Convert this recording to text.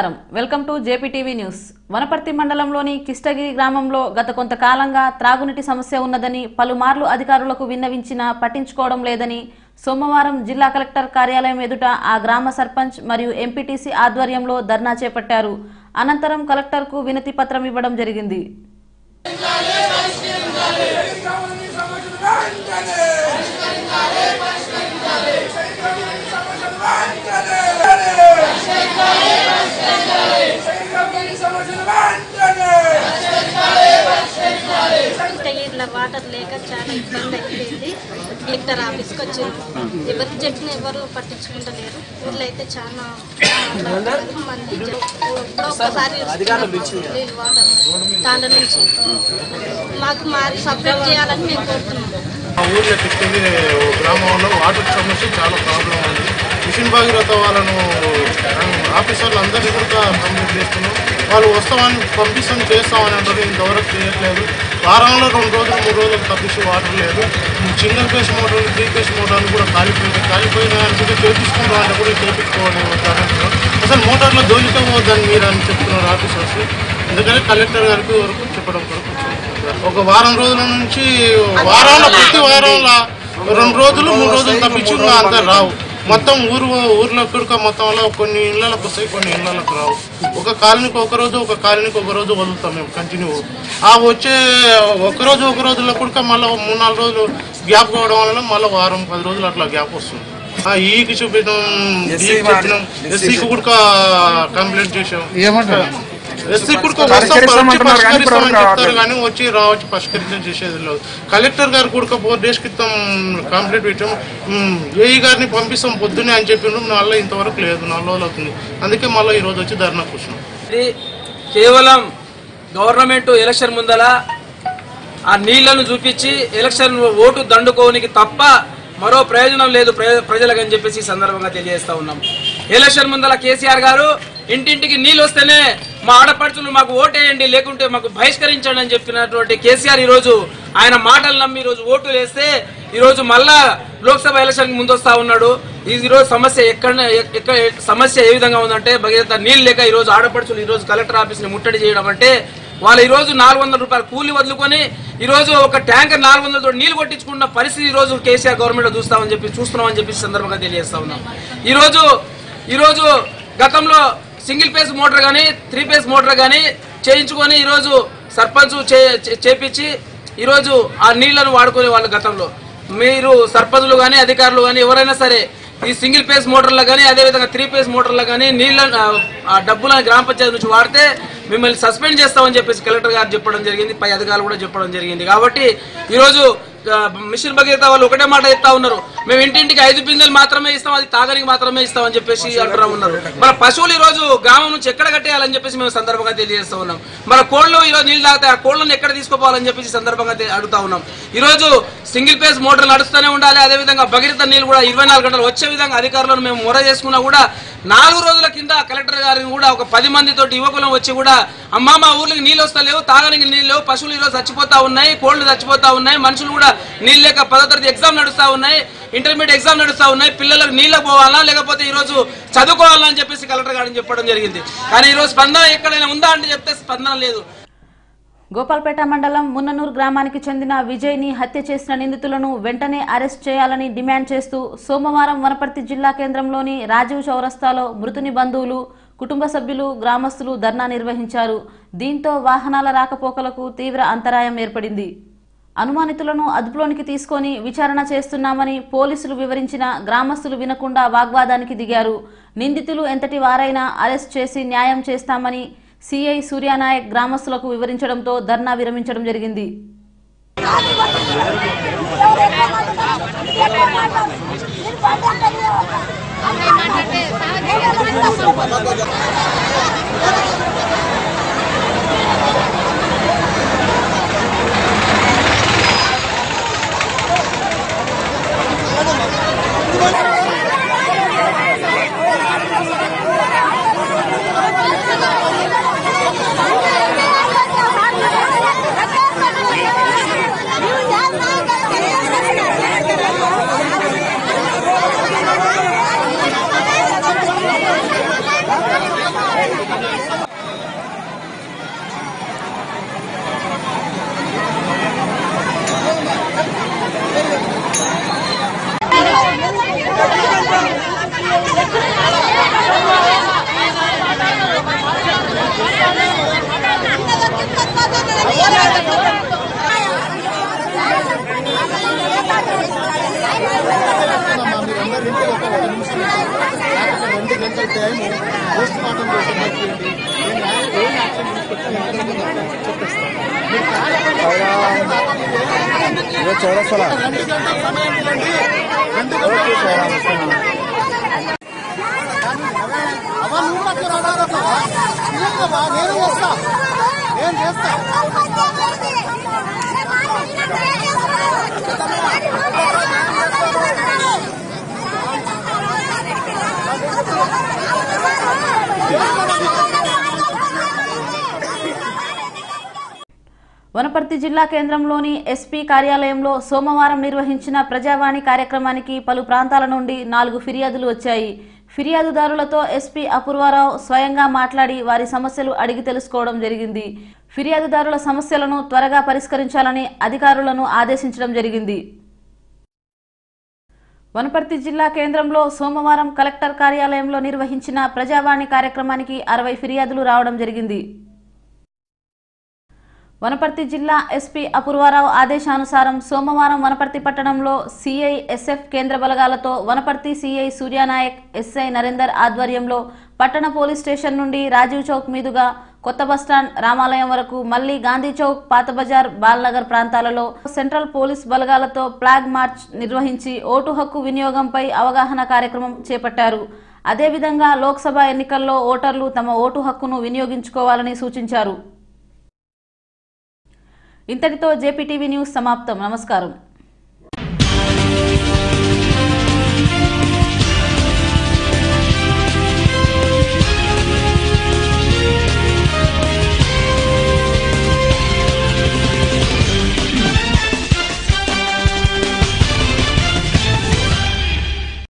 నమస్కారం. Welcome to JPTV news. Wanaparthy మండలంలోని కిష్టగిరి గ్రామంలో గత కొంతకాలంగా త్రాగునీటి సమస్య ఉన్నదని పలుమార్లు అధికారులకు విన్నవించినా పట్టించుకోవడం లేదని సోమవారం జిల్లా కలెక్టర్ కార్యాలయం ఎదుట ఆ గ్రామ సర్పంచ్ మరియు ఎంపీటీసీ ఆధ్వర్యంలో ధర్నా చేపట్టారు. అనంతరం కలెక్టర్కు వినతి పత్రం ఇవ్వడం జరిగింది. ఇట్లా వాటర్ లేక చాలా ఇబ్బంది అయిపోయింది. కలెక్టర్ ఆఫీస్కి వచ్చారు. ఎవరు చెప్పిన ఎవరు పట్టించుకుంటలేరు. ఊళ్ళో అయితే చాలా మంది ఒక్కసారి ఎప్పుడో వాటర్ తాండ నుంచి మాకు మారి సపరేట్ చేయాలని మేము కోరుతున్నాం. మా ఊర్లో గ్రామంలో వాటర్ సమస్య చాలా ప్రాబ్లం ఉంది. మిషన్ భాగీరథ వాళ్ళను ఆఫీసర్లు అందరినీ కూడా కంప్లీట్ చేస్తున్నాం. వాళ్ళు వస్తామని పంపిస్తాం చేస్తామని అంటారు ఇంతవరకు చేయట్లేదు. వారంలో రెండు రోజులు మూడు రోజులు తప్పించి వాటర్ లేదు. సింగిల్ ఫేస్ మోటార్లు త్రీ ఫేస్ మోటార్లు కూడా కాలిపోయింది కాలిపోయిన కూడా చేపించుకుంటాం అంటే కూడా చేపించుకోవాలి అంటున్నారు అసలు మోటార్లో దోలికే పోవద్దని మీరు అని చెప్తున్నారు ఆఫీసర్స్. ఎందుకంటే కలెక్టర్ గారికి వరకు చెప్పడం కొరకు ఒక వారం రోజుల నుంచి వారంలో ప్రతి వారంలో రెండు రోజులు మూడు రోజులు తప్పించి అంతా రావు. మొత్తం ఊరు ఊర్లో ఎక్కడికో మొత్తంలో కొన్ని ఇళ్ళకి వస్తాయి కొన్ని ఇళ్ళకి రావు. ఒక కాలనీకి ఒక రోజు ఒక కాలనీకి ఒక రోజు వదులుతాం మేము కంటిన్యూ ఆ వచ్చే ఒక రోజు ఒక రోజులో కూడా మళ్ళీ మూడు నాలుగు రోజులు గ్యాప్ కావడం వల్ల మళ్ళీ వారం పది రోజులు అట్లా గ్యాప్ వస్తుంది. ఆ ఈకి చూపించడం ఎస్సీకి కూడా కంప్లైంట్ చేసాం ఏమంటారు? ఎస్సీ కానీ వచ్చి రావచ్చు పరిష్కరించడం చేసేది లేదు. కలెక్టర్ గారు కూడా ఫోర్ డేస్ క్రితం కంప్లీట్ పెట్టాం ఏఈ గారిని పంపిస్తాం పొద్దునే అని చెప్పిండ్రు నాలో ఇంతవరకు లేదు నాలుగు రోజులు అవుతుంది. అందుకే మళ్ళీ ఈ రోజు వచ్చి ధర్నా కూర్చున్నాం. ఇది కేవలం గవర్నమెంట్ ఎలక్షన్ ముందల ఆ నీళ్ళను చూపించి ఎలక్షన్ ఓటు దండుకోనికి తప్ప మరో ప్రయోజనం లేదు ప్రజ- ప్రజలకు అని చెప్పేసి ఈ సందర్భంగా తెలియజేస్తా ఉన్నాం. ఎలక్షన్ ముందల కేసీఆర్ గారు ఇంటింటికి నీళ్ళు వస్తేనే మా ఆడపడుచులు మాకు ఓటేయండి లేకుంటే మాకు బహిష్కరించండి అని చెప్పినటువంటి కేసీఆర్ ఈరోజు ఆయన మాటలు నమ్మి ఈరోజు ఓటు వేస్తే ఈరోజు మళ్ళా లోక్సభ ఎలక్షన్ ముందొస్తా ఉన్నాడు. ఈరోజు సమస్య ఎక్కడ ఎక్కడ సమస్య ఏ విధంగా ఉందంటే భగీరథ నీళ్ళు లేక ఈ రోజు ఆడపడుచులు ఈరోజు కలెక్టర్ ఆఫీస్ని ముట్టడి చేయడం అంటే వాళ్ళు ఈరోజు నాలుగు వందల రూపాయలు కూలి వదులుకొని ఈరోజు ఒక ట్యాంకర్ నాలుగు వందలతో నీళ్ళు కొట్టించుకున్న పరిస్థితి ఈరోజు రోజు కేసీఆర్ గవర్నమెంట్ చూస్తామని చెప్పి చూస్తున్నామని చెప్పి సందర్భంగా తెలియజేస్తా ఉన్నాం. ఈరోజు ఈరోజు గతంలో సింగిల్ ఫేస్ మోటార్ కానీ త్రీ ఫేస్ మోటార్ కానీ చేయించుకొని ఈరోజు సర్పంచ్ చే- చేపించి ఈరోజు ఆ నీళ్ళను వాడుకునే వాళ్ళు గతంలో. మీరు సర్పంచులు కానీ అధికారులు కానీ ఎవరైనా సరే ఈ సింగిల్ ఫేస్ మోటార్లో కానీ అదేవిధంగా త్రీ ఫేస్ మోటార్లో కానీ నీళ్ళ ఆ డబ్బులను గ్రామ పంచాయతీ నుంచి వాడితే మిమ్మల్ని సస్పెండ్ చేస్తామని చెప్పేసి కలెక్టర్ గారు చెప్పడం జరిగింది పై అధికారులు కూడా చెప్పడం జరిగింది. కాబట్టి ఈరోజు మిషన్ భగీరథ వాళ్ళు ఒకటే మాట చెప్తా ఉన్నారు. మేము ఇంటింటికి ఐదు బిందెలు మాత్రమే ఇస్తాం అది తాగడానికి మాత్రమే ఇస్తాం అని చెప్పేసి అంటున్నా ఉన్నారు. మన పశువులు ఈ రోజు గ్రామం నుంచి ఎక్కడ కట్టేయాలని చెప్పేసి మేము సందర్భంగా తెలియజేస్తా ఉన్నాం. మన కోళ్ళు ఈ రోజు నీళ్ళు తాగుతాయి ఆ కోళ్ళను ఎక్కడ తీసుకుపోవాలని చెప్పేసి సందర్భంగా అడుగుతా ఉన్నాం. ఈ రోజు సింగిల్ ఫేస్ మోటార్ నడుస్తూనే ఉండాలి. అదే విధంగా భగీరథ నీళ్ళు కూడా ఇరవై నాలుగు గంటలు వచ్చే విధంగా అధికారులను మేము మొర చేసుకున్నా కూడా నాలుగు రోజుల కింద కలెక్టర్ గారిని కూడా ఒక పది మందితో యువకులం వచ్చి కూడా అమ్మా మా ఊర్లకి నీళ్ళు వస్తలేవు తాగడానికి నీళ్ళు లేవు పశువులు ఈరోజు చచ్చిపోతా ఉన్నాయి కోళ్ళు చచ్చిపోతా ఉన్నాయి మనుషులు కూడా నీళ్ళు లేక పదో తరగతి ఎగ్జామ్ నడుస్తూ ఉన్నాయి ఇంటర్మీడియట్ ఎగ్జామ్ నడుస్తూ ఉన్నాయి పిల్లలకు నీళ్ళకి పోవాలా లేకపోతే ఈరోజు చదువుకోవాలా అని చెప్పేసి కలెక్టర్ గారిని చెప్పడం జరిగింది. కానీ ఈ రోజు స్పందన ఎక్కడైనా ఉందా అంటే చెప్తే స్పందన లేదు. గోపాల్పేట మండలం మున్ననూరు గ్రామానికి చెందిన విజయ్ని హత్య చేసిన నిందితులను వెంటనే అరెస్ట్ చేయాలని డిమాండ్ చేస్తూ సోమవారం వనపర్తి జిల్లా కేంద్రంలోని రాజీవ్ చౌరస్తాలో మృతుని బంధువులు కుటుంబ సభ్యులు గ్రామస్తులు ధర్నా నిర్వహించారు. దీంతో వాహనాల రాకపోకలకు తీవ్ర అంతరాయం ఏర్పడింది. అనుమానితులను అదుపులోనికి తీసుకొని విచారణ చేస్తున్నామని పోలీసులు వివరించిన గ్రామస్తులు వినకుండా వాగ్వాదానికి దిగారు. నిందితులు ఎంతటి వారైనా అరెస్ట్ చేసి న్యాయం చేస్తామని సిఐ సూర్యానాయక్ గ్రామస్తులకు వివరించడంతో ధర్నా విరమించడం జరిగింది. ఇదే చౌరస్తలా? ఓకే. నేను చేస్తా. నేను చేస్తా. వనపర్తి జిల్లా కేంద్రంలోని ఎస్పీ కార్యాలయంలో సోమవారం నిర్వహించిన ప్రజావాణి కార్యక్రమానికి పలు ప్రాంతాల నుండి నాలుగు ఫిర్యాదులు వచ్చాయి. ఫిర్యాదుదారులతో ఎస్పీ అపూర్వారావు స్వయంగా మాట్లాడి వారి సమస్యలు అడిగి తెలుసుకోవడం జరిగింది. ఫిర్యాదుదారుల సమస్యలను త్వరగా పరిష్కరించాలని అధికారులను ఆదేశించడం జరిగింది. వనపర్తి జిల్లా కేంద్రంలో సోమవారం కలెక్టర్ కార్యాలయంలో నిర్వహించిన ప్రజావాణి కార్యక్రమానికి అరవై ఫిర్యాదులు రావడం జరిగింది. వనపర్తి జిల్లా ఎస్పీ అపూర్వారావు ఆదేశానుసారం సోమవారం వనపర్తి పట్టణంలో సిఐ ఎస్ఎఫ్ కేంద్ర బలగాలతో వనపర్తి సిఐ సూర్యానాయక్ ఎస్ఐ నరేందర్ ఆధ్వర్యంలో పట్టణ పోలీస్ స్టేషన్ నుండి రాజీవ్ చౌక్ మీదుగా కొత్త బస్టాండ్ రామాలయం వరకు మళ్ళీ గాంధీ చౌక్ పాత బజార్ బాల్నగర్ ప్రాంతాలలో సెంట్రల్ పోలీస్ బలగాలతో ఫ్లాగ్ మార్చ్ నిర్వహించి ఓటు హక్కు వినియోగంపై అవగాహన కార్యక్రమం చేపట్టారు. అదేవిధంగా లోక్సభ ఎన్నికల్లో ఓటర్లు తమ ఓటు హక్కును వినియోగించుకోవాలని సూచించారు. ఇంతటితో జేపీటీవీ న్యూస్ సమాప్తం. నమస్కారం.